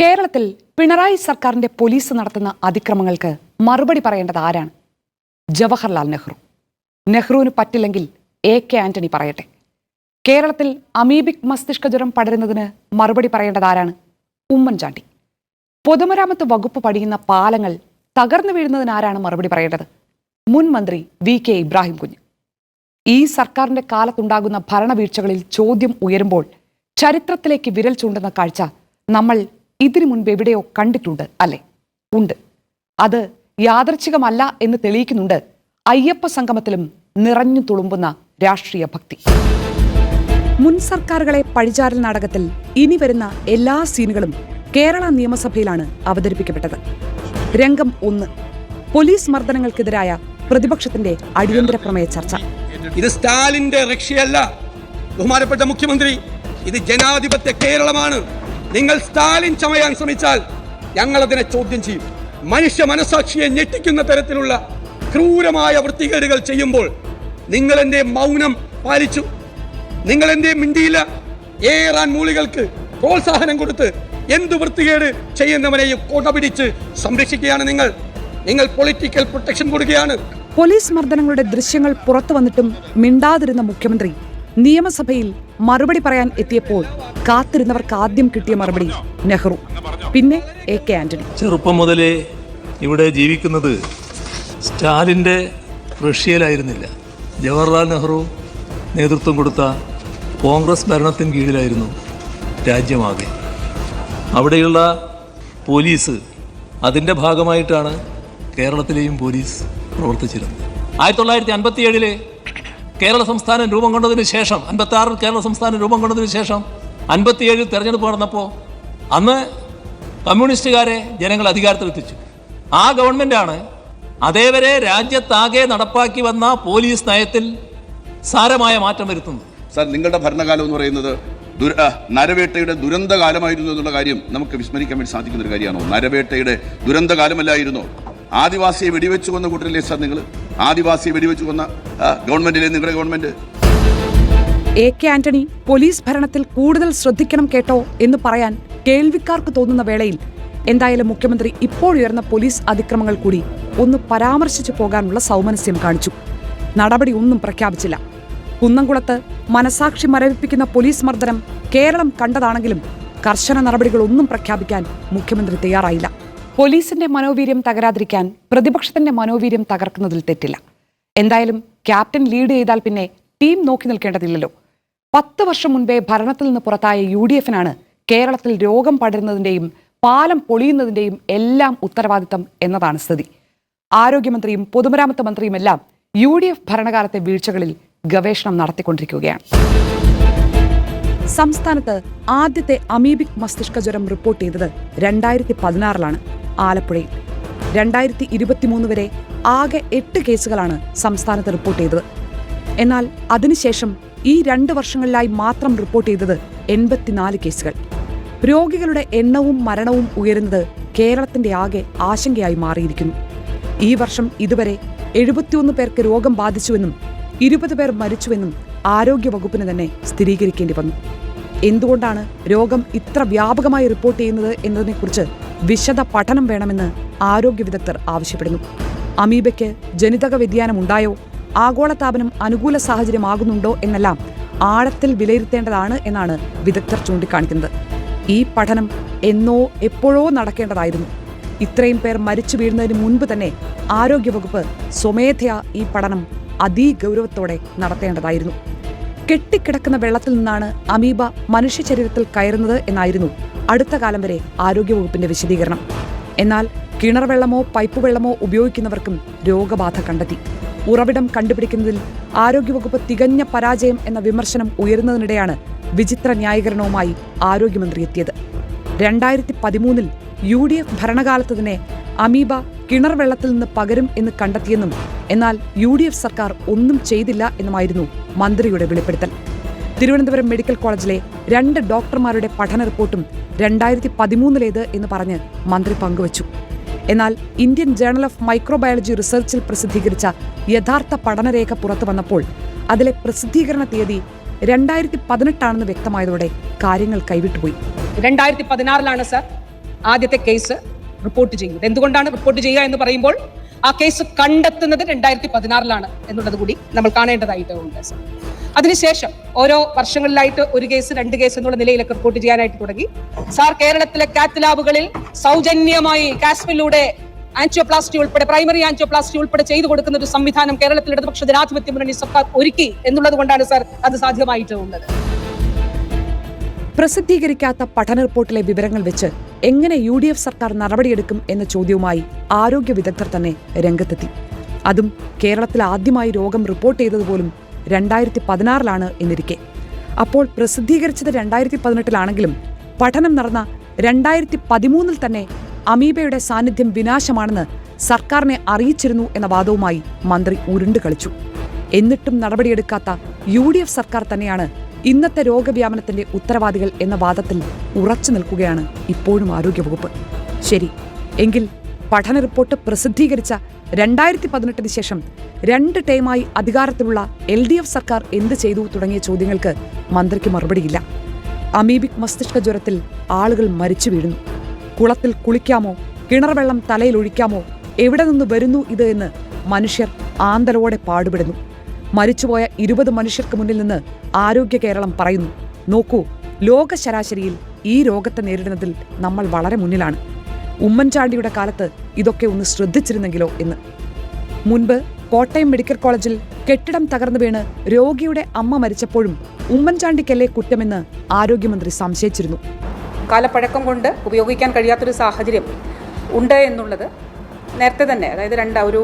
കേരളത്തിൽ പിണറായി സർക്കാരിന്റെ പോലീസ് നടത്തുന്ന അതിക്രമങ്ങൾക്ക് മറുപടി പറയേണ്ടത് ആരാണ്? ജവഹർലാൽ നെഹ്റു. നെഹ്റുവിന് പറ്റില്ലെങ്കിൽ എ കെ ആന്റണി പറയട്ടെ. കേരളത്തിൽ അമീബിക് മസ്തിഷ്ക ജ്വരം പടരുന്നതിന് മറുപടി പറയേണ്ടത് ആരാണ്? ഉമ്മൻചാണ്ടി. പൊതുമരാമത്ത് വകുപ്പ് പടിയുന്ന പാലങ്ങൾ തകർന്നു വീഴുന്നതിന് ആരാണ് മറുപടി പറയേണ്ടത്? മുൻ മന്ത്രി വി കെ ഇബ്രാഹിം കുഞ്ഞ്. ഈ സർക്കാരിന്റെ കാലത്തുണ്ടാകുന്ന ഭരണവീഴ്ചകളിൽ ചോദ്യം ഉയരുമ്പോൾ ചരിത്രത്തിലേക്ക് വിരൽ ചൂണ്ടുന്ന കാഴ്ച നമ്മൾ ഇതിനു മുൻപ് എവിടെയോ കണ്ടിട്ടുണ്ട് അല്ലെ? ഉണ്ട്. അത് യാദർച്ഛികമല്ല എന്ന് തെളിയിക്കുന്നുണ്ട് അയ്യപ്പ സംഗമത്തിലും നിറഞ്ഞു തുളുമ്പുന്ന രാഷ്ട്രീയ ഭക്തി. മുൻ സർക്കാരുകളെ പഴിചാരൽ നാടകത്തിൽ ഇനി വരുന്ന എല്ലാ സീനുകളും കേരള നിയമസഭയിലാണ് അവതരിപ്പിക്കപ്പെട്ടത്. രംഗം ഒന്ന്. പോലീസ് മർദ്ദനങ്ങൾക്കെതിരായ പ്രതിപക്ഷത്തിന്റെ അടിയന്തര പ്രമേയ ചർച്ച. ഇത് സ്റ്റാലിന്റെ റഷ്യയല്ല ബഹുമാനപ്പെട്ട മുഖ്യമന്ത്രി ഇത് ജനാധിപത്യ കേരളമാണ്. നിങ്ങൾ സ്റ്റാലിൻ ചമയാൻ ശ്രമിച്ചാൽ ഞങ്ങൾ അതിനെ ചോദ്യം ചെയ്യും. മനുഷ്യ മനസാക്ഷിയെ ഞെട്ടിക്കുന്ന തരത്തിലുള്ള ക്രൂരമായ വൃത്തികേടുകൾ ചെയ്യുമ്പോൾ നിങ്ങൾ എന്റെ മൗനം പാലിച്ചു? നിങ്ങൾ എന്റെ മിണ്ടിയില്ല? ഏറാൻ മൂളികൾക്ക് പ്രോത്സാഹനം കൊടുത്ത് എന്തു വൃത്തികേട് ചെയ്യുന്നവനെയും കൊടപിടിച്ച് സംരക്ഷിക്കുകയാണ് നിങ്ങൾ. നിങ്ങൾ പൊളിറ്റിക്കൽ പ്രൊട്ടക്ഷൻ കൊടുക്കുകയാണ്. പോലീസ് മർദ്ദനങ്ങളുടെ ദൃശ്യങ്ങൾ പുറത്തു വന്നിട്ടും മിണ്ടാതിരുന്ന മുഖ്യമന്ത്രി നിയമസഭയിൽ മറുപടി പറയാൻ എത്തിയപ്പോൾ കാത്തിരുന്നവർക്ക് ആദ്യം കിട്ടിയ മറുപടി നെഹ്റു. പിന്നെ എ കെ ആന്റണി. ചെറുപ്പം മുതലേ ഇവിടെ ജീവിക്കുന്നത് സ്റ്റാലിന്റെ റഷ്യയിലായിരുന്നില്ല. ജവഹർലാൽ നെഹ്റു നേതൃത്വം കൊടുത്ത കോൺഗ്രസ് ഭരണത്തിന് കീഴിലായിരുന്നു രാജ്യമാകെ. അവിടെയുള്ള പോലീസ് അതിന്റെ ഭാഗമായിട്ടാണ് കേരളത്തിലെയും പോലീസ് പ്രവർത്തിച്ചിരുന്നത്. ആയിരത്തി തൊള്ളായിരത്തി അൻപത്തി ഏഴിലെ കേരള സംസ്ഥാനം രൂപം കൊണ്ടതിന് ശേഷം അൻപത്തി ആറിൽ കേരള സംസ്ഥാനം രൂപം കൊണ്ടതിന് ശേഷം അൻപത്തിയേഴിൽ തെരഞ്ഞെടുപ്പ് നടന്നപ്പോൾ അന്ന് കമ്മ്യൂണിസ്റ്റുകാരെ ജനങ്ങൾ അധികാരത്തിലെത്തിച്ചു. ആ ഗവൺമെന്റാണ് അതേവരെ രാജ്യത്താകെ നടപ്പാക്കി വന്ന പോലീസ് നയത്തിൽ സാരമായ മാറ്റം വരുത്തുന്നത്. സാർ നിങ്ങളുടെ ഭരണകാലം എന്ന് പറയുന്നത് ദുര നരവേട്ടയുടെ ദുരന്തകാലമായിരുന്നു എന്നുള്ള കാര്യം നമുക്ക് വിസ്മരിക്കാൻ വേണ്ടി സാധിക്കുന്ന ഒരു കാര്യമാണോ? നരവേട്ടയുടെ ദുരന്ത കാലമല്ലായിരുന്നോ ആദിവാസിയെ വെടിവെച്ച് കൊന്ന കൂട്ടരല്ലേ സാർ നിങ്ങൾ ആദിവാസിയെ വെടിവെച്ച് കൊന്ന ഗവൺമെന്റിലെ നിങ്ങളുടെ government? A K Antony police ഭരണത്തിൽ കൂടുതൽ ശ്രദ്ധിക്കണം കേട്ടോ എന്ന് പറയാൻ കേൾവിക്കാർക്ക് തോന്നുന്ന വേളയിൽ എന്തായാലും മുഖ്യമന്ത്രി ഇപ്പോൾ ഉയർന്ന പോലീസ് അതിക്രമങ്ങൾ കൂടി ഒന്ന് പരാമർശിച്ചു പോകാനുള്ള സൗമനസ്യം കാണിച്ചു. നടപടി ഒന്നും പ്രഖ്യാപിച്ചില്ല. കുന്നംകുളത്ത് മനസാക്ഷി മരവിപ്പിക്കുന്ന പോലീസ് മർദ്ദനം കേരളം കണ്ടതാണെങ്കിലും കർശന നടപടികളൊന്നും പ്രഖ്യാപിക്കാൻ മുഖ്യമന്ത്രി തയ്യാറായില്ല. പോലീസിന്റെ മനോവീര്യം തകരാതിരിക്കാൻ പ്രതിപക്ഷത്തിന്റെ മനോവീര്യം തകർക്കുന്നതിൽ തെറ്റില്ല. എന്തായാലും ക്യാപ്റ്റൻ ലീഡ് ചെയ്താൽ പിന്നെ ടീം നോക്കി നിൽക്കേണ്ടതില്ലല്ലോ. പത്ത് വർഷം മുൻപേ ഭരണത്തിൽ നിന്ന് പുറത്തായ യു ഡി എഫിനാണ് കേരളത്തിൽ രോഗം പടരുന്നതിന്റെയും പാലം പൊളിയുന്നതിന്റെയും എല്ലാം ഉത്തരവാദിത്തം എന്നതാണ് സ്ഥിതി. ആരോഗ്യമന്ത്രിയും പൊതുമരാമത്ത് മന്ത്രിയുമെല്ലാം യു ഡി എഫ് ഭരണകാലത്തെ വീഴ്ചകളിൽ ഗവേഷണം നടത്തിക്കൊണ്ടിരിക്കുകയാണ്. സംസ്ഥാനത്ത് ആദ്യത്തെ അമീബിക് മസ്തിഷ്ക ജ്വരം റിപ്പോർട്ട് ചെയ്തത് രണ്ടായിരത്തി പതിനാറിലാണ്. ആലപ്പുഴയിൽ. രണ്ടായിരത്തി ഇരുപത്തിമൂന്ന് വരെ ആകെ എട്ട് കേസുകളാണ് സംസ്ഥാനത്ത് റിപ്പോർട്ട് ചെയ്തത്. എന്നാൽ അതിനുശേഷം ഈ രണ്ട് വർഷങ്ങളിലായി മാത്രം റിപ്പോർട്ട് ചെയ്തത് എൺപത്തിനാല് കേസുകൾ. രോഗികളുടെ എണ്ണവും മരണവും ഉയരുന്നത് കേരളത്തിന്റെ ആകെ ആശങ്കയായി മാറിയിരിക്കുന്നു. ഈ വർഷം ഇതുവരെ എഴുപത്തിയൊന്ന് പേർക്ക് രോഗം ബാധിച്ചുവെന്നും ഇരുപത് പേർ മരിച്ചുവെന്നും ആരോഗ്യവകുപ്പിന് തന്നെ സ്ഥിരീകരിക്കേണ്ടി വന്നു. എന്തുകൊണ്ടാണ് രോഗം ഇത്ര വ്യാപകമായി റിപ്പോർട്ട് ചെയ്യുന്നത് എന്നതിനെക്കുറിച്ച് വിശദ പഠനം വേണമെന്ന് ആരോഗ്യ വിദഗ്ധർ ആവശ്യപ്പെടുന്നു. അമീബയ്ക്ക് ജനിതക വ്യതിയാനം ഉണ്ടായോ ആഗോളതാപനം അനുകൂല സാഹചര്യമാകുന്നുണ്ടോ എന്നെല്ലാം ആഴത്തിൽ വിലയിരുത്തേണ്ടതാണ് എന്നാണ് വിദഗ്ധർ ചൂണ്ടിക്കാണിക്കുന്നത്. ഈ പഠനം എന്നോ എപ്പോഴോ നടക്കേണ്ടതായിരുന്നു. ഇത്രയും പേർ മരിച്ചു വീഴുന്നതിന് മുൻപ് തന്നെ ആരോഗ്യവകുപ്പ് സ്വമേധയാ ഈ പഠനം അതിഗൗരവത്തോടെ നടത്തേണ്ടതായിരുന്നു. കെട്ടിക്കിടക്കുന്ന വെള്ളത്തിൽ നിന്നാണ് അമീബ മനുഷ്യ ശരീരത്തിൽ കയറുന്നത് എന്നായിരുന്നു അടുത്ത കാലം വരെ ആരോഗ്യവകുപ്പിന്റെ വിശദീകരണം. എന്നാൽ കിണർ വെള്ളമോ പൈപ്പ് വെള്ളമോ ഉപയോഗിക്കുന്നവർക്കും രോഗബാധ കണ്ടെത്തി. ഉറവിടം കണ്ടുപിടിക്കുന്നതിൽ ആരോഗ്യവകുപ്പ് തികഞ്ഞ പരാജയം എന്ന വിമർശനം ഉയരുന്നതിനിടെയാണ് വിചിത്ര ന്യായീകരണവുമായി ആരോഗ്യമന്ത്രി എത്തിയത്. രണ്ടായിരത്തി പതിമൂന്നിൽ യു ഡി എഫ് ഭരണകാലത്ത് തന്നെ അമീബ കിണർ വെള്ളത്തിൽ നിന്ന് പകരും എന്ന് കണ്ടെത്തിയെന്നും എന്നാൽ യു ഡി എഫ് സർക്കാർ ഒന്നും ചെയ്തില്ല എന്നുമായിരുന്നു മന്ത്രിയുടെ വെളിപ്പെടുത്തൽ. തിരുവനന്തപുരം മെഡിക്കൽ കോളേജിലെ രണ്ട് ഡോക്ടർമാരുടെ പഠന റിപ്പോർട്ടും രണ്ടായിരത്തി പതിമൂന്നിലേത് എന്ന് പറഞ്ഞ് മന്ത്രി പങ്കുവച്ചു. എന്നാൽ ഇന്ത്യൻ ജേണൽ ഓഫ് മൈക്രോബയോളജി റിസർച്ചിൽ പ്രസിദ്ധീകരിച്ച യഥാർത്ഥ പഠനരേഖ പുറത്തു വന്നപ്പോൾ അതിലെ പ്രസിദ്ധീകരണ തീയതി രണ്ടായിരത്തി പതിനെട്ടാണെന്ന് വ്യക്തമായതോടെ കാര്യങ്ങൾ കൈവിട്ടുപോയി. രണ്ടായിരത്തി പതിനാറിലാണ് സർ ആദ്യത്തെ കേസ് റിപ്പോർട്ട് ചെയ്യുന്നത്. എന്തുകൊണ്ടാണ് റിപ്പോർട്ട് ചെയ്യുക എന്ന് പറയുമ്പോൾ ആ കേസ് കണ്ടെത്തുന്നത് രണ്ടായിരത്തി പതിനാറിലാണ് എന്നുള്ളത് കൂടി നമ്മൾ കാണേണ്ടതായിട്ടുണ്ട് സർ അതിനുശേഷം ഓരോ വർഷങ്ങളിലായിട്ട് ഒരു കേസ് രണ്ട് കേസ് എന്നുള്ള നിലയിലൊക്കെ റിപ്പോർട്ട് ചെയ്യാനായിട്ട് തുടങ്ങി. സാർ കേരളത്തിലെ കാത്ത് ലാബുകളിൽ സൗജന്യമായി കാസ്മിലൂടെ ആൻജിയോപ്ലാസ്റ്റി ഉൾപ്പെടെ പ്രൈമറി ആൻജിയോപ്ലാസ്റ്റി ഉൾപ്പെടെ ചെയ്തു കൊടുക്കുന്ന ഒരു സംവിധാനം കേരളത്തിൽ ഇടതുപക്ഷ ജനാധിപത്യ മുന്നണി സർക്കാർ ഒരുക്കി എന്നുള്ളത് കൊണ്ടാണ് സാർ അത് സാധ്യമായിട്ടുള്ളത്. പ്രസിദ്ധീകരിക്കാത്ത പഠന റിപ്പോർട്ടിലെ വിവരങ്ങൾ വെച്ച് എങ്ങനെ യു ഡി എഫ് സർക്കാർ നടപടിയെടുക്കും എന്ന ചോദ്യവുമായി ആരോഗ്യ വിദഗ്ധർ തന്നെ രംഗത്തെത്തി. അതും കേരളത്തിൽ ആദ്യമായി രോഗം റിപ്പോർട്ട് ചെയ്തതുപോലും രണ്ടായിരത്തി പതിനാറിലാണ് എന്നിരിക്കെ. അപ്പോൾ പ്രസിദ്ധീകരിച്ചത് രണ്ടായിരത്തി പതിനെട്ടിലാണെങ്കിലും പഠനം നടന്ന രണ്ടായിരത്തി പതിമൂന്നിൽ തന്നെ അമീബയുടെ സാന്നിധ്യം വിനാശമാണെന്ന് സർക്കാരിനെ അറിയിച്ചിരുന്നു എന്ന വാദവുമായി മന്ത്രി ഉരുണ്ടു കളിച്ചു. എന്നിട്ടും നടപടിയെടുക്കാത്ത യു ഡി എഫ് സർക്കാർ തന്നെയാണ് ഇന്നത്തെ രോഗവ്യാപനത്തിന്റെ ഉത്തരവാദികൾ എന്ന വാദത്തിൽ ഉറച്ചു നിൽക്കുകയാണ് ഇപ്പോഴും ആരോഗ്യവകുപ്പ്. ശരി എങ്കിൽ പഠന റിപ്പോർട്ട് പ്രസിദ്ധീകരിച്ച രണ്ടായിരത്തി പതിനെട്ടിന് ശേഷം രണ്ട് ടൈമായി അധികാരത്തിലുള്ള എൽ ഡി എഫ് സർക്കാർ എന്ത് ചെയ്തു തുടങ്ങിയ ചോദ്യങ്ങൾക്ക് മന്ത്രിക്ക് മറുപടിയില്ല. അമീബിക് മസ്തിഷ്ക ജ്വരത്തിൽ ആളുകൾ മരിച്ചു വീഴുന്നു. കുളത്തിൽ കുളിക്കാമോ കിണർവെള്ളം തലയിൽ ഒഴിക്കാമോ എവിടെ നിന്ന് വരുന്നു ഇത് എന്ന് മനുഷ്യർ ആന്തലോടെ പാടുപെടുന്നു. മരിച്ചുപോയ ഇരുപത് മനുഷ്യർക്ക് മുന്നിൽ നിന്ന് ആരോഗ്യ കേരളം പറയുന്നു. നോക്കൂ ലോക ശരാശരിയിൽ ഈ രോഗത്തെ നേരിടുന്നതിൽ നമ്മൾ വളരെ മുന്നിലാണ്. ഉമ്മൻചാണ്ടിയുടെ കാലത്ത് ഇതൊക്കെ ഒന്ന് ശ്രദ്ധിച്ചിരുന്നെങ്കിലോ എന്ന്. മുൻപ് കോട്ടയം മെഡിക്കൽ കോളേജിൽ കെട്ടിടം തകർന്നു വീണ് രോഗിയുടെ അമ്മ മരിച്ചപ്പോഴും ഉമ്മൻചാണ്ടിക്കല്ലേ കുറ്റമെന്ന് ആരോഗ്യമന്ത്രി സംശയിച്ചിരുന്നു. കാലപ്പഴക്കം കൊണ്ട് ഉപയോഗിക്കാൻ കഴിയാത്തൊരു സാഹചര്യം ഉണ്ട് എന്നുള്ളത് നേരത്തെ തന്നെ അതായത് രണ്ട് ഒരു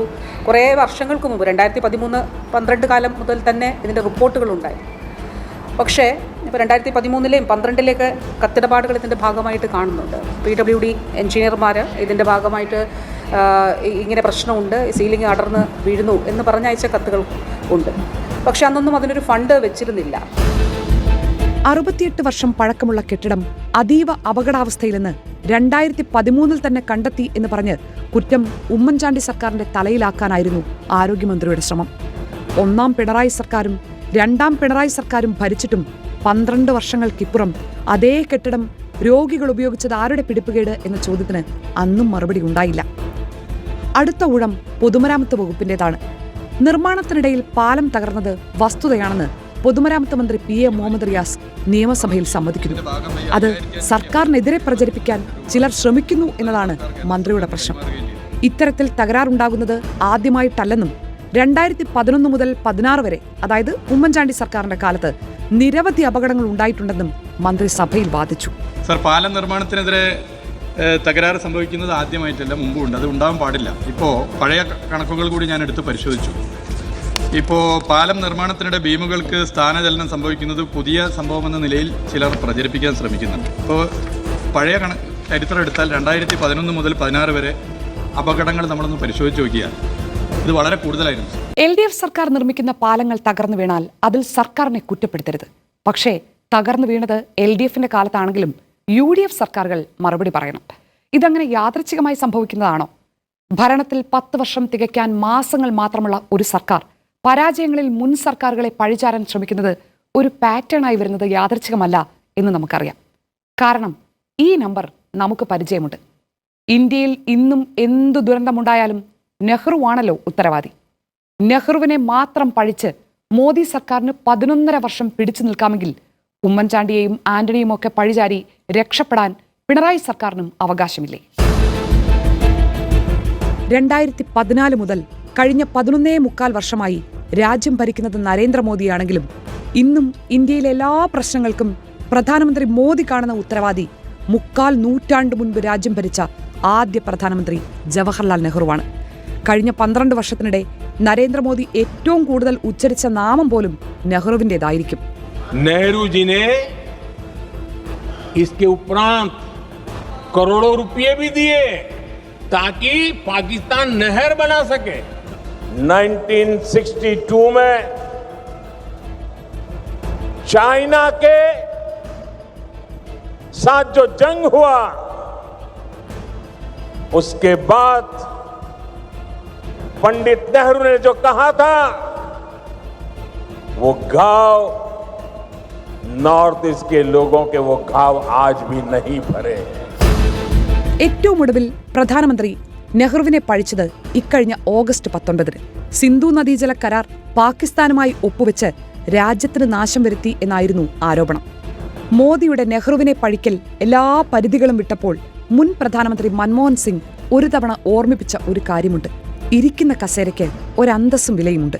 കുറേ വർഷങ്ങൾക്ക് മുമ്പ് രണ്ടായിരത്തി പതിമൂന്ന് പന്ത്രണ്ട് കാലം മുതൽ തന്നെ ഇതിന്റെ റിപ്പോർട്ടുകളുണ്ടായി പക്ഷേ ഇപ്പോൾ രണ്ടായിരത്തി പതിമൂന്നിലെയും പന്ത്രണ്ടിലേക്ക് കത്തിടപാടുകൾ ഇതിന്റെ ഭാഗമായിട്ട് കാണുന്നുണ്ട്. പി ഡബ്ല്യു ഡി എഞ്ചിനീയർമാർ ഇതിന്റെ ഭാഗമായിട്ട് ഇങ്ങനെ പ്രശ്നമുണ്ട് സീലിംഗ് അടർന്ന് വീഴുന്നു എന്ന് പറഞ്ഞയച്ച കത്തുകൾ ഉണ്ട്. പക്ഷെ അന്നൊന്നും അതിനൊരു ഫണ്ട് വെച്ചിരുന്നില്ല. അറുപത്തിയെട്ട് വർഷം പഴക്കമുള്ള കെട്ടിടം അതീവ അപകടാവസ്ഥയിലെന്ന് രണ്ടായിരത്തി പതിമൂന്നിൽ തന്നെ കണ്ടെത്തി എന്ന് പറഞ്ഞ് കുറ്റം ഉമ്മൻചാണ്ടി സർക്കാരിന്റെ തലയിലാക്കാനായിരുന്നു ആരോഗ്യമന്ത്രിയുടെ ശ്രമം. ഒന്നാം പിണറായി സർക്കാരും രണ്ടാം പിണറായി സർക്കാരും ഭരിച്ചിട്ടും പന്ത്രണ്ട് വർഷങ്ങൾക്കിപ്പുറം അതേ കെട്ടിടം രോഗികൾ ഉപയോഗിച്ചത് ആരുടെ പിടിപ്പുകേട് എന്ന ചോദ്യത്തിന് അന്നും മറുപടി ഉണ്ടായില്ല. അടുത്ത ഊഴം പൊതുമരാമത്ത് വകുപ്പിന്റേതാണ്. നിർമ്മാണത്തിനിടയിൽ പാലം തകർന്നത് വസ്തുതയാണെന്ന് പൊതുമരാമത്ത് മന്ത്രി പി എ മുഹമ്മദ് റിയാസ് നിയമസഭയിൽ സമ്മതിക്കുന്നു. അത് സർക്കാരിനെതിരെ പ്രചരിപ്പിക്കാൻ ചിലർ ശ്രമിക്കുന്നു എന്നതാണ് മന്ത്രിയുടെ പ്രശ്നം. ഇത്തരത്തിൽ തകരാറുണ്ടാകുന്നത് ആദ്യമായിട്ടല്ലെന്നും രണ്ടായിരത്തി പതിനൊന്ന് മുതൽ പതിനാറ് വരെ അതായത് ഉമ്മൻചാണ്ടി സർക്കാരിന്റെ കാലത്ത് നിരവധി അപകടങ്ങൾ ഉണ്ടായിട്ടുണ്ടെന്നും മന്ത്രി സഭയിൽ വാദിച്ചു. സർ പാലം നിർമ്മാണത്തിനെതിരെ തകരാറ് സംഭവിക്കുന്നത് ആദ്യമായിട്ടല്ല മുമ്പുണ്ട് അത് ഉണ്ടാവാൻ പാടില്ല. ഇപ്പോൾ പഴയ കണക്കുകൾ കൂടി ഞാൻ എടുത്ത് പരിശോധിച്ചു. ഇപ്പോൾ പാലം നിർമ്മാണത്തിനിടെ ഭീമുകൾക്ക് സ്ഥാനചലനം സംഭവിക്കുന്നത് പുതിയ സംഭവമെന്ന നിലയിൽ ചിലർ പ്രചരിപ്പിക്കാൻ ശ്രമിക്കുന്നുണ്ട്. ഇപ്പോൾ പഴയ കണ ചരിത്രം എടുത്താൽ രണ്ടായിരത്തി പതിനൊന്ന് മുതൽ പതിനാറ് വരെ അപകടങ്ങൾ നമ്മളൊന്ന് പരിശോധിച്ച് നോക്കിയാൽ ഇത് വളരെ കൂടുതലായിരുന്നു. എൽ ഡി എഫ് സർക്കാർ നിർമ്മിക്കുന്ന പാലങ്ങൾ തകർന്നു വീണാൽ അതിൽ സർക്കാരിനെ കുറ്റപ്പെടുത്തരുത്. പക്ഷേ തകർന്നു വീണത് എൽ ഡി എഫിന്റെ കാലത്താണെങ്കിലും യു ഡി എഫ് സർക്കാരുകൾ മറുപടി പറയണം. ഇതങ്ങനെ യാദൃച്ഛികമായി സംഭവിക്കുന്നതാണോ? ഭരണത്തിൽ പത്ത് വർഷം തികയ്ക്കാൻ മാസങ്ങൾ മാത്രമുള്ള ഒരു സർക്കാർ പരാജയങ്ങളിൽ മുൻ സർക്കാരുകളെ പഴിചാരാൻ ശ്രമിക്കുന്നത് ഒരു പാറ്റേണായി വരുന്നത് യാദർച്ഛികമല്ല എന്ന് നമുക്കറിയാം. കാരണം ഈ നമ്പർ നമുക്ക് പരിചയമുണ്ട്. ഇന്ത്യയിൽ ഇന്നും എന്തു ദുരന്തമുണ്ടായാലും നെഹ്റുവാണല്ലോ ഉത്തരവാദി. നെഹ്റുവിനെ മാത്രം പഴിച്ച് മോദി സർക്കാരിന് പതിനൊന്നര വർഷം പിടിച്ചു നിൽക്കാമെങ്കിൽ ഉമ്മൻചാണ്ടിയെയും ആന്റണിയും ഒക്കെ പഴിചാരി രക്ഷപ്പെടാൻ പിണറായി സർക്കാരിനും അവകാശമില്ലേ? രണ്ടായിരത്തി പതിനാല് മുതൽ കഴിഞ്ഞ പതിനൊന്നേ മുക്കാൽ വർഷമായി രാജ്യം ഭരിക്കുന്നത് നരേന്ദ്രമോദിയാണെങ്കിലും ഇന്നും ഇന്ത്യയിലെ എല്ലാ പ്രശ്നങ്ങൾക്കും പ്രധാനമന്ത്രി മോദി കാണുന്ന ഉത്തരവാദി മുക്കാൽ നൂറ്റാണ്ട് മുൻപ് രാജ്യം ഭരിച്ച ആദ്യ പ്രധാനമന്ത്രി ജവഹർലാൽ നെഹ്റുവാണ് കഴിഞ്ഞ പന്ത്രണ്ട് വർഷത്തിനിടെ നരേന്ദ്രമോദി ഏറ്റവും കൂടുതൽ ഉച്ചരിച്ച നാമം പോലും നെഹ്റുവിൻ്റെതായിരിക്കും नेहरू जी ने इसके उपरांत करोड़ों रुपए भी दिए ताकि पाकिस्तान नहर बना सके 1962 में चाइना के साथ जो जंग हुआ उसके बाद पंडित नेहरू ने जो कहा था वो घाव नॉर्थ ईस्ट के लोगों के वो घाव आज भी नहीं भरे हैं ഏറ്റവും ഒടുവിൽ പ്രധാനമന്ത്രി നെഹ്റുവിനെ പഴിച്ചത് ഇക്കഴിഞ്ഞ ഓഗസ്റ്റ് പത്തൊൻപതിന്. സിന്ധു നദീജല കരാർ പാകിസ്ഥാനുമായി ഒപ്പുവെച്ച് രാജ്യത്തിന് നാശം വരുത്തി എന്നായിരുന്നു ആരോപണം. മോദിയുടെ നെഹ്റുവിനെ പഴിക്കൽ എല്ലാ പരിധികളും വിട്ടപ്പോൾ മുൻ പ്രധാനമന്ത്രി മൻമോഹൻ സിംഗ് ഒരു തവണ ഓർമ്മിപ്പിച്ച ഒരു കാര്യമുണ്ട്. ഇരിക്കുന്ന കസേരയ്ക്ക് ഒരന്തസ്സും വിലയുമുണ്ട്.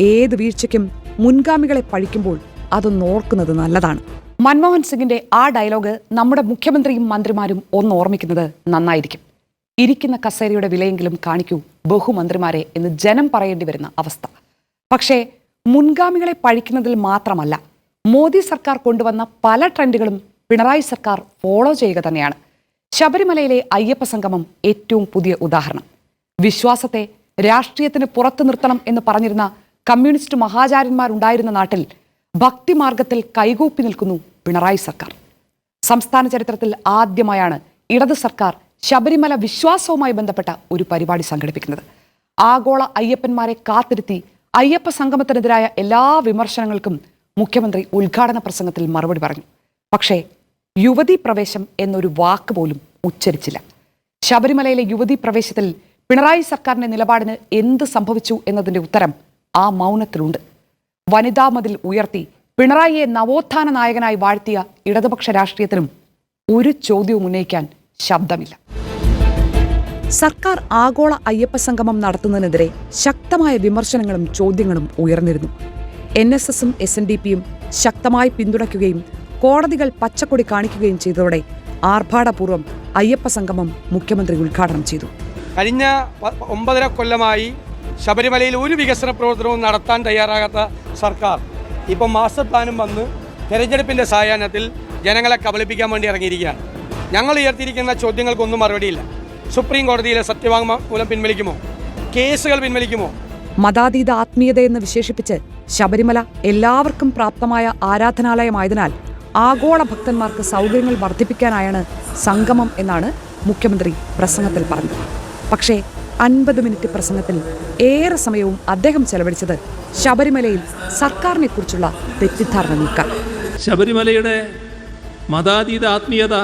ഏത് വീഴ്ചയ്ക്കും മുൻഗാമികളെ പഴിക്കുമ്പോൾ അതൊന്ന് ഓർക്കുന്നത് നല്ലതാണ്. മൻമോഹൻ സിംഗിന്റെ ആ ഡയലോഗ് നമ്മുടെ മുഖ്യമന്ത്രിയും മന്ത്രിമാരും ഒന്ന് ഓർമ്മിക്കുന്നത് നന്നായിരിക്കും. ഇരിക്കുന്ന കസേരയുടെ വിലയെങ്കിലും കാണിക്കൂ ബഹുമന്ത്രിമാരെ എന്ന് ജനം പറയേണ്ടി വരുന്ന അവസ്ഥ. പക്ഷേ മുൻഗാമികളെ പഴിക്കുന്നതിൽ മാത്രമല്ല മോദി സർക്കാർ കൊണ്ടുവന്ന പല ട്രെൻഡുകളും പിണറായി സർക്കാർ ഫോളോ ചെയ്യുക തന്നെയാണ്. ശബരിമലയിലെ അയ്യപ്പ സംഗമം ഏറ്റവും പുതിയ ഉദാഹരണം. വിശ്വാസത്തെ രാഷ്ട്രീയത്തിന് പുറത്തു നിർത്തണം എന്ന് പറഞ്ഞിരുന്ന കമ്മ്യൂണിസ്റ്റ് മഹാചാര്യന്മാരുണ്ടായിരുന്ന നാട്ടിൽ ഭക്തിമാർഗത്തിൽ കൈകൂപ്പി നിൽക്കുന്നു പിണറായി സർക്കാർ. സംസ്ഥാന ചരിത്രത്തിൽ ആദ്യമായാണ് ഇടത് സർക്കാർ ശബരിമല വിശ്വാസവുമായി ബന്ധപ്പെട്ട ഒരു പരിപാടി സംഘടിപ്പിക്കുന്നത്. ആഗോള അയ്യപ്പന്മാരെ കാത്തിരുത്തി അയ്യപ്പ സംഗമത്തിനെതിരായ എല്ലാ വിമർശനങ്ങൾക്കും മുഖ്യമന്ത്രി ഉദ്ഘാടന പ്രസംഗത്തിൽ മറുപടി പറഞ്ഞു. പക്ഷേ യുവതി പ്രവേശം എന്നൊരു വാക്ക് പോലും ഉച്ചരിച്ചില്ല. ശബരിമലയിലെ യുവതി പ്രവേശത്തിൽ പിണറായി സർക്കാരിന്റെ നിലപാടിന് എന്ത് സംഭവിച്ചു എന്നതിന്റെ ഉത്തരം ആ മൗനത്തിലുണ്ട്. വനിതാ മതിൽ ഉയർത്തി പിണറായിയെ നവോത്ഥാന നായകനായി വാഴ്ത്തിയ ഇടതുപക്ഷ രാഷ്ട്രീയത്തിനും ഒരു ചോദ്യവും ഉന്നയിക്കാൻ ശബ്ദമില്ല. സർക്കാർ ആഗോള അയ്യപ്പ സംഗമം നടത്തുന്നതിനെതിരെ ശക്തമായ വിമർശനങ്ങളും ചോദ്യങ്ങളും ഉയർന്നിരുന്നു. എൻ എസ് എസും എസ് എൻ ഡി പിയും ശക്തമായി പിന്തുണയ്ക്കുകയും കോടതികൾ പച്ചക്കൊടി കാണിക്കുകയും ചെയ്തതോടെ ആർഭാടപൂർവം അയ്യപ്പ സംഗമം മുഖ്യമന്ത്രി ഉദ്ഘാടനം ചെയ്തു. കഴിഞ്ഞ ഒമ്പതര കൊല്ലമായി ശബരിമലയിൽ ഒരു വികസന പ്രവർത്തനവും നടത്താൻ തയ്യാറാകാത്ത സർക്കാർ ഇപ്പം മാസ്റ്റർ പ്ലാനും വന്ന് തെരഞ്ഞെടുപ്പിന്റെ സായാഹ്നത്തിൽ ജനങ്ങളെ കബളിപ്പിക്കാൻ വേണ്ടി ഇറങ്ങിയിരിക്കുകയാണ്. ഞങ്ങൾ ഉയർത്തിയിരിക്കുന്ന ചോദ്യങ്ങൾക്കൊന്നും മറുപടിയില്ല. സുപ്രീം കോടതിയിലെ സത്യവാങ്മൂലം പിൻവലിക്കുമോ? കേസുകൾ പിൻവലിക്കുമോ? മതാതീത ആത്മീയതയെന്ന് വിശേഷിപ്പിച്ച് ശബരിമല എല്ലാവർക്കും പ്രാപ്തമായ ആരാധനാലയമായതിനാൽ ആഗോള ഭക്തന്മാർക്ക് സൗകര്യങ്ങൾ വർദ്ധിപ്പിക്കാനായാണ് സംഗമം എന്നാണ് മുഖ്യമന്ത്രി പ്രസംഗത്തിൽ പറഞ്ഞത്. പക്ഷേ അൻപത് മിനിറ്റ് പ്രസംഗത്തിൽ ഏറെ സമയവും അദ്ദേഹം ചെലവഴിച്ചത് ശബരിമലയിൽ സർക്കാരിനെക്കുറിച്ചുള്ള തെറ്റിദ്ധാരണ നീക്കാൻ ശബരിമലയുടെ മതാതീത ആത്മീയത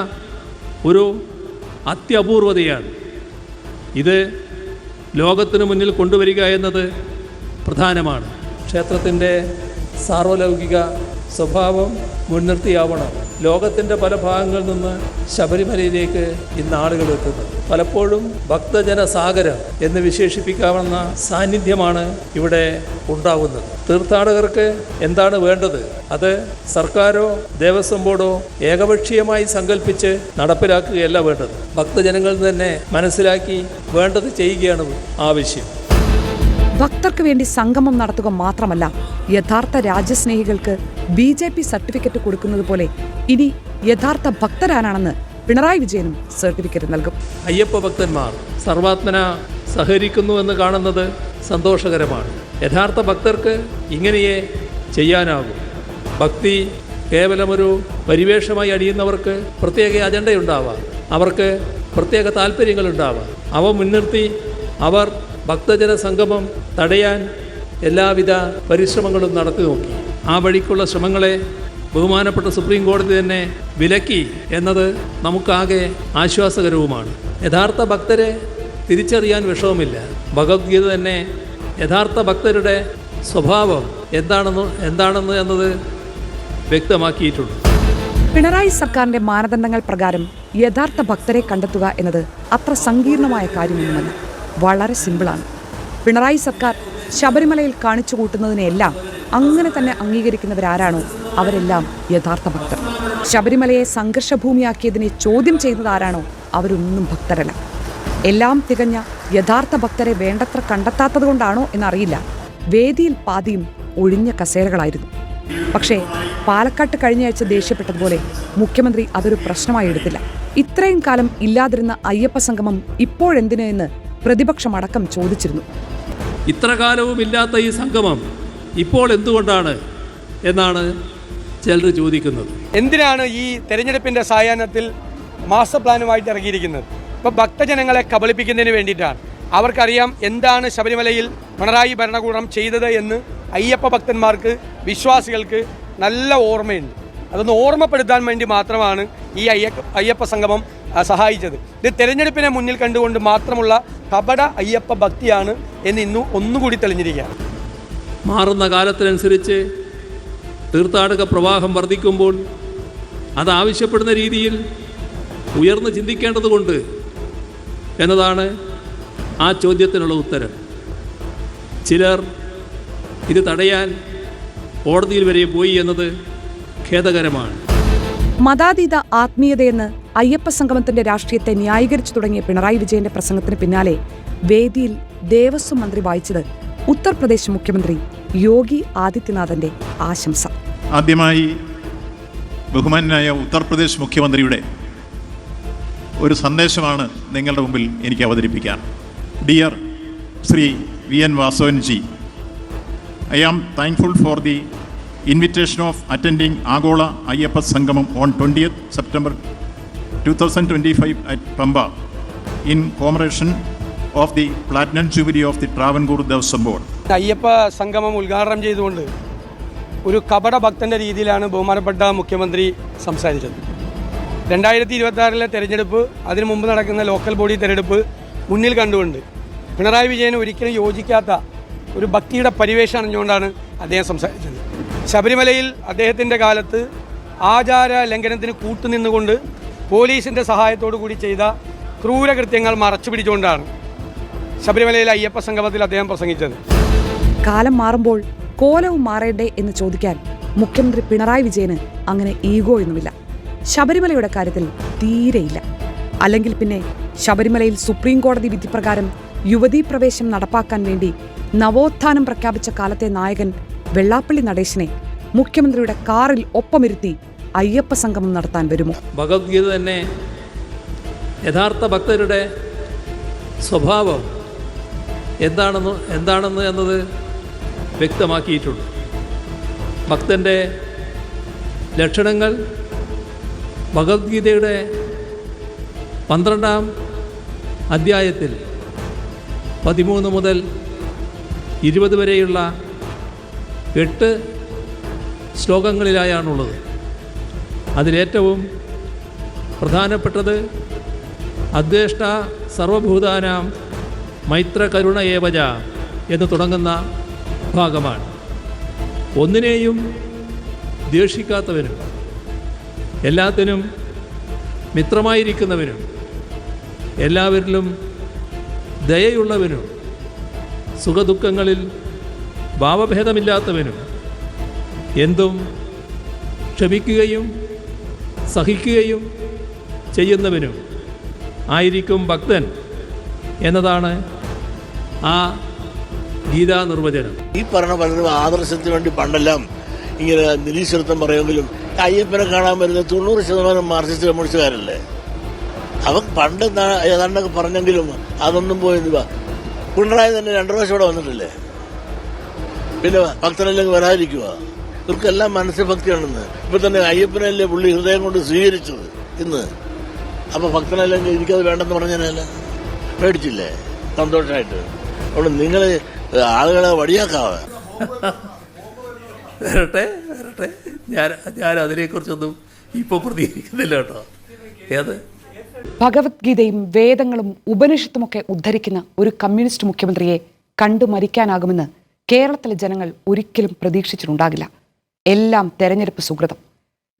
ഒരു അത്യപൂർവതയാണ്. ഇത് ലോകത്തിനു മുന്നിൽ കൊണ്ടുവരിക എന്നത് പ്രധാനമാണ്. ക്ഷേത്രത്തിന്റെ സാർവലൗകിക സ്വഭാവം മുൻനിർത്തിയാവണം. ലോകത്തിന്റെ പല ഭാഗങ്ങളിൽ നിന്ന് ശബരിമലയിലേക്ക് ഇന്ന് ആളുകൾ എത്തുന്നത്. പലപ്പോഴും ഭക്തജന സാഗരം എന്ന് വിശേഷിപ്പിക്കാവുന്ന സാന്നിധ്യമാണ് ഇവിടെ ഉണ്ടാവുന്നത്. തീർത്ഥാടകർക്ക് എന്താണ് വേണ്ടത്? അത് സർക്കാരോ ദേവസ്വം ബോർഡോ ഏകപക്ഷീയമായി സങ്കല്പിച്ച് നടപ്പിലാക്കുകയല്ല വേണ്ടത്. ഭക്തജനങ്ങൾ തന്നെ മനസ്സിലാക്കി വേണ്ടത് ചെയ്യുകയാണ് ആവശ്യം. ഭക്തർക്ക് വേണ്ടി സംഗമം നടത്തുക മാത്രമല്ല യഥാർത്ഥ രാജ്യസ്നേഹികൾക്ക് ബി ജെ പി സർട്ടിഫിക്കറ്റ് കൊടുക്കുന്നത് പോലെ ഇനി യഥാർത്ഥ ഭക്തരാനാണെന്ന് പിണറായി വിജയനും സർട്ടിഫിക്കറ്റ് നൽകും. അയ്യപ്പ ഭക്തന്മാർ സർവാത്മന സഹകരിക്കുന്നു എന്ന് കാണുന്നത് സന്തോഷകരമാണ്. യഥാർത്ഥ ഭക്തർക്ക് ഇങ്ങനെയേ ചെയ്യാനാകൂ. ഭക്തി കേവലമൊരു പരിവേഷമായി അടിയുന്നവർക്ക് പ്രത്യേക അജണ്ടയുണ്ടാവാം. അവർക്ക് പ്രത്യേക താല്പര്യങ്ങളുണ്ടാവാം അവ മുൻനിർത്തി അവർ ഭക്തജന സംഗമം തടയാൻ എല്ലാവിധ പരിശ്രമങ്ങളും നടത്തി നോക്കി. ആ വഴിക്കുള്ള ശ്രമങ്ങളെ ബഹുമാനപ്പെട്ട സുപ്രീം കോടതി തന്നെ വിലക്കി എന്നത് നമുക്കാകെ ആശ്വാസകരവുമാണ്. യഥാർത്ഥ ഭക്തരെ തിരിച്ചറിയാൻ വിഷമമില്ല. ഭഗവത്ഗീത തന്നെ യഥാർത്ഥ ഭക്തരുടെ സ്വഭാവം എന്താണെന്ന് എന്താണെന്ന് എന്നത് വ്യക്തമാക്കിയിട്ടുണ്ട്. പിണറായി സർക്കാരിന്റെ മാനദണ്ഡങ്ങൾ പ്രകാരം യഥാർത്ഥ ഭക്തരെ കണ്ടെത്തുക എന്നത് അത്ര സങ്കീർണമായ കാര്യമൊന്നുമല്ല. വളരെ സിമ്പിളാണ്. പിണറായി സർക്കാർ ശബരിമലയിൽ കാണിച്ചു കൂട്ടുന്നതിനെല്ലാം അങ്ങനെ തന്നെ അംഗീകരിക്കുന്നവരാരാണോ അവരെല്ലാം യഥാർത്ഥ ഭക്തർ. ശബരിമലയെ സംഘർഷഭൂമിയാക്കിയതിനെ ചോദ്യം ചെയ്യുന്നതാരാണോ അവരൊന്നും ഭക്തരല്ല. എല്ലാം തികഞ്ഞ യഥാർത്ഥ ഭക്തരെ വേണ്ടത്ര കണ്ടെത്താത്തത് കൊണ്ടാണോ എന്നറിയില്ല. വേദിയിൽ പാതിയും ഒഴിഞ്ഞ കസേരകളായിരുന്നു. പക്ഷേ പാലക്കാട്ട് കഴിഞ്ഞയാഴ്ച ദേഷ്യപ്പെട്ടതുപോലെ മുഖ്യമന്ത്രി അതൊരു പ്രശ്നമായി എടുത്തില്ല. ഇത്രയും കാലം ഇല്ലാതിരുന്ന അയ്യപ്പ സംഗമം ഇപ്പോഴെന്തിനു എന്ന് പ്രതിപക്ഷം അടക്കം ചോദിച്ചിരുന്നു. ഇത്ര കാലവും ഇല്ലാത്ത ഈ സംഗമം ഇപ്പോൾ എന്തുകൊണ്ടാണ് എന്നാണ് ചിലർ ചോദിക്കുന്നത്. എന്തിനാണ് ഈ തെരഞ്ഞെടുപ്പിന്റെ സായാഹ്നത്തിൽ മാസ്റ്റർ പ്ലാനുമായിട്ട് ഇറങ്ങിയിരിക്കുന്നത്? ഇപ്പോൾ ഭക്തജനങ്ങളെ കബളിപ്പിക്കുന്നതിന് വേണ്ടിയിട്ടാണ്. അവർക്കറിയാം എന്താണ് ശബരിമലയിൽ പിണറായി ഭരണകൂടം ചെയ്തത് എന്ന് അയ്യപ്പ ഭക്തന്മാർക്ക് വിശ്വാസികൾക്ക് നല്ല ഓർമ്മയുണ്ട്. അതൊന്ന് ഓർമ്മപ്പെടുത്താൻ വേണ്ടി മാത്രമാണ് ഈ അയ്യപ്പ അയ്യപ്പ സംഗമം സഹായിച്ചത്. ഇത് തെരഞ്ഞെടുപ്പിനെ മുന്നിൽ കണ്ടുകൊണ്ട് മാത്രമുള്ള കപട അയ്യപ്പ ഭക്തിയാണ് എന്ന് ഇന്നും ഒന്നുകൂടി തെളിഞ്ഞിരിക്കുകയാണ്. മാറുന്ന കാലത്തിനനുസരിച്ച് തീർത്ഥാടക പ്രവാഹം വർദ്ധിക്കുമ്പോൾ അതാവശ്യപ്പെടുന്ന രീതിയിൽ ഉയർന്ന് ചിന്തിക്കേണ്ടതുകൊണ്ട് എന്നതാണ് ആ ചോദ്യത്തിനുള്ള ഉത്തരം. ചിലർ ഇത് തടയാൻ കോടതിയിൽ വരെ പോയി എന്നത് ഖേദകരമാണ്. മതാതീത ആത്മീയതയെന്ന് അയ്യപ്പ സംഗമത്തിന്റെ രാഷ്ട്രീയത്തെ ന്യായീകരിച്ചു തുടങ്ങിയ പിണറായി വിജയന്റെ പ്രസംഗത്തിന് പിന്നാലെ വേദിയിൽ ദേവസ്വം മന്ത്രി വായിച്ചത് ഉത്തർപ്രദേശ് മുഖ്യമന്ത്രി യോഗി ആദിത്യനാഥന്റെ ആശംസ. ആദ്യമായി ബഹുമാനായ ഉത്തർപ്രദേശ് മുഖ്യമന്ത്രിയുടെ ഒരു സന്ദേശമാണ് നിങ്ങളുടെ മുമ്പിൽ എനിക്ക് അവതരിപ്പിക്കാൻ. Dear Shri V N Vasavanji I am thankful for the invitation of attending Agola Ayyappa Sangamam on twentieth September two thousand twenty five at Pamba in commemoration of the platinum jubilee of the Travancore Devaswom board Ayyappa Sangamam ഉദ്ഘാടനം ചെയ്തുകൊണ്ട് ഒരു കപട ഭക്തന്റെ രീതിയിലാണ് ബഹുമാനപ്പെട്ട മുഖ്യമന്ത്രി സംസാരിച്ചത്. രണ്ടായിരത്തി ഇരുപത്തി തെരഞ്ഞെടുപ്പ് അതിനു മുമ്പ് നടക്കുന്ന ലോക്കൽ ബോഡി തെരഞ്ഞെടുപ്പ് മുന്നിൽ കണ്ടുകൊണ്ട് പിണറായി വിജയന് ഒരിക്കലും യോജിക്കാത്ത ഒരു ഭക്തിയുടെ പരിവേഷം അറിഞ്ഞുകൊണ്ടാണ് അദ്ദേഹം സംസാരിച്ചത്. ശബരിമലയിൽ അദ്ദേഹത്തിന്റെ കാലത്ത് ആചാര ലംഘനത്തിന് കൂട്ടുനിന്നുകൊണ്ട് പോലീസിന്റെ സഹായത്തോടു കൂടി ചെയ്ത ക്രൂരകൃത്യങ്ങൾ മറച്ചു പിടിച്ചുകൊണ്ടാണ് ശബരിമലയിലെ അയ്യപ്പ സംഗമത്തിൽ അദ്ദേഹം പ്രസംഗിച്ചത്. കാലം മാറുമ്പോൾ കോലവും മാറേണ്ടേ എന്ന് ചോദിക്കാൻ മുഖ്യമന്ത്രി പിണറായി വിജയന് അങ്ങനെ ഈഗോ ഒന്നുമില്ല. ശബരിമലയുടെ കാര്യത്തിൽ തീരെയില്ല. അല്ലെങ്കിൽ പിന്നെ ശബരിമലയിൽ സുപ്രീം കോടതി വിധിപ്രകാരം യുവതീ പ്രവേശം നടപ്പാക്കാൻ വേണ്ടി നവോത്ഥാനം പ്രഖ്യാപിച്ച കാലത്തെ നായകൻ വെള്ളാപ്പള്ളി നടേശനെ മുഖ്യമന്ത്രിയുടെ കാറിൽ ഒപ്പമിരുത്തി അയ്യപ്പ സംഗമം നടത്താൻ വരുമോ? ഭഗവത്ഗീത തന്നെ യഥാർത്ഥ ഭക്തരുടെ സ്വഭാവം. എന്താണെന്ന് എന്താണെന്ന് എന്നത് വ്യക്തമാക്കിയിട്ടുണ്ട്. ഭക്തന്റെ ലക്ഷണങ്ങൾ ഭഗവത്ഗീതയുടെ പന്ത്രണ്ടാം അധ്യായത്തിൽ പതിമൂന്ന് മുതൽ ഇരുപത് വരെയുള്ള എട്ട് ശ്ലോകങ്ങളിലായാണുള്ളത്. അതിലേറ്റവും പ്രധാനപ്പെട്ടത് അദ്വേഷ്ട സർവഭൂതാനാം മൈത്രകരുണ ഏവജ എന്ന് തുടങ്ങുന്ന ഭാഗമാണ്. ഒന്നിനെയും ദേഷിക്കാത്തവരും എല്ലാത്തിനും മിത്രമായിരിക്കുന്നവനും എല്ലാവരിലും ദയയുള്ളവനും സുഖദുഃഖങ്ങളിൽ ഭാവഭേദമില്ലാത്തവനും എന്തും ക്ഷമിക്കുകയും സഹിക്കുകയും ചെയ്യുന്നവനും ആയിരിക്കും ഭക്തൻ എന്നതാണ് ആ ഗീതാ നിർവചനം ഈ പറഞ്ഞ പലരും ആദർശത്തിന് വേണ്ടി പണ്ടെല്ലാം ഇങ്ങനെ നിരീശ്വരത്വം പറയുമെങ്കിലും അയ്യപ്പനെ കാണാൻ വരുന്ന തൊണ്ണൂറ് ശതമാനം മാർക്സിസ്റ്റ് കമ്മ്യൂണിസ്റ്റുകാരല്ലേ? അവൻ പണ്ട് ഏതാണ്ടൊക്കെ പറഞ്ഞെങ്കിലും അതൊന്നും പോയി പിണറായി തന്നെ രണ്ടു പ്രാവശ്യം ഇവിടെ വന്നിട്ടില്ലേ? പിന്നെ ഭക്തനല്ലെങ്കിൽ വരാതിരിക്കുക ഇവർക്കെല്ലാം മനസ്സഭക്തിയാണെന്ന് ഇപ്പൊ തന്നെ അയ്യപ്പനല്ലേ പുള്ളി ഹൃദയം കൊണ്ട് സ്വീകരിച്ചത് ഇന്ന്? അപ്പൊ ഭക്തനല്ലെങ്കിൽ എനിക്കത് വേണ്ടെന്ന് പറഞ്ഞാലല്ല? പേടിച്ചില്ലേ? സന്തോഷമായിട്ട് അതുകൊണ്ട് നിങ്ങൾ ആളുകളെ വടിയാക്കാവ വരട്ടെ വരട്ടെ. ഞാൻ ഞാൻ അതിനെക്കുറിച്ചൊന്നും ഇപ്പോൾ പ്രതികരിക്കുന്നില്ല കേട്ടോ. ഏത്? ഭഗവത്ഗീതയും വേദങ്ങളും ഉപനിഷത്തുമൊക്കെ ഉദ്ധരിക്കുന്ന ഒരു കമ്മ്യൂണിസ്റ്റ് മുഖ്യമന്ത്രിയെ കണ്ടു മരിക്കാനാകുമെന്ന് കേരളത്തിലെ ജനങ്ങൾ ഒരിക്കലും പ്രതീക്ഷിച്ചിട്ടുണ്ടാകില്ല. എല്ലാം തെരഞ്ഞെടുപ്പ് സുഹൃതം.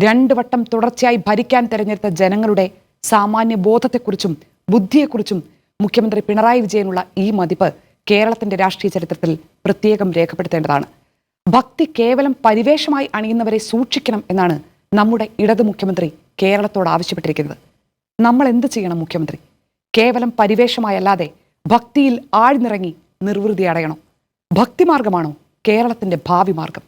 രണ്ടു വട്ടം തുടർച്ചയായി ഭരിക്കാൻ തെരഞ്ഞെടുത്ത ജനങ്ങളുടെ സാമാന്യ ബോധത്തെക്കുറിച്ചും ബുദ്ധിയെക്കുറിച്ചും മുഖ്യമന്ത്രി പിണറായി വിജയനുള്ള ഈ മതിപ്പ് കേരളത്തിന്റെ രാഷ്ട്രീയ ചരിത്രത്തിൽ പ്രത്യേകം രേഖപ്പെടുത്തേണ്ടതാണ്. ഭക്തി കേവലം പരിവേഷമായി അണിയുന്നവരെ സൂക്ഷിക്കണം എന്നാണ് നമ്മുടെ ഇടത് മുഖ്യമന്ത്രി കേരളത്തോട് ആവശ്യപ്പെട്ടിരിക്കുന്നത്. നമ്മൾ എന്ത് ചെയ്യണം മുഖ്യമന്ത്രി? കേവലം പരിവേഷമായല്ലാതെ ഭക്തിയിൽ ആഴ്ന്നിറങ്ങി നിർവൃതി അടയണം. ഭക്തിമാർഗമാണോ കേരളത്തിന്റെ ഭാവി മാർഗം?